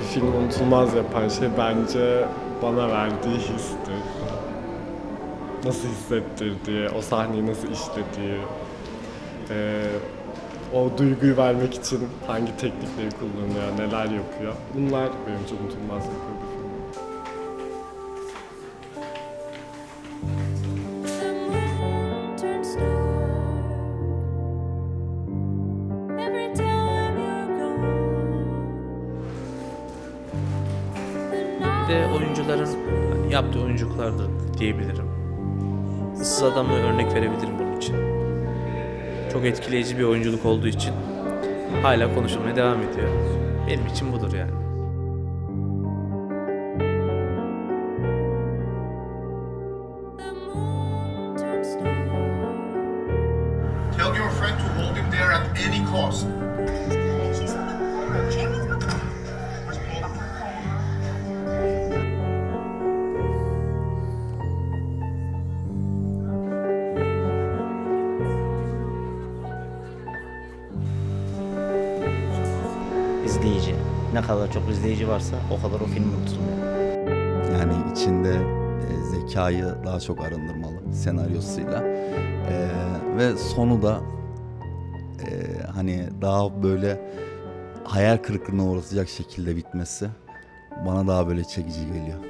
Bir film unutulmaz yapan şey bence bana verdiği histir. Nasıl hissettirdiği, o sahneyi nasıl işlediği, ee, o duyguyu vermek için hangi teknikleri kullanıyor, neler yapıyor. Bunlar benim için unutulmaz yapıyor bir Bir de oyuncuların hani yaptığı oyunculuklardır diyebilirim. Issız Adam'a örnek verebilirim bunun için. Çok etkileyici bir oyunculuk olduğu için hala konuşulmaya devam ediyor. Benim için budur yani. Tell your friend to hold him there at any cost. İzleyici. Ne kadar çok izleyici varsa o kadar o film unutulmuyor. Yani içinde e, zekayı daha çok arındırmalı senaryosuyla. E, ve sonu da e, hani daha böyle hayal kırıklığına uğratacak şekilde bitmesi bana daha böyle çekici geliyor.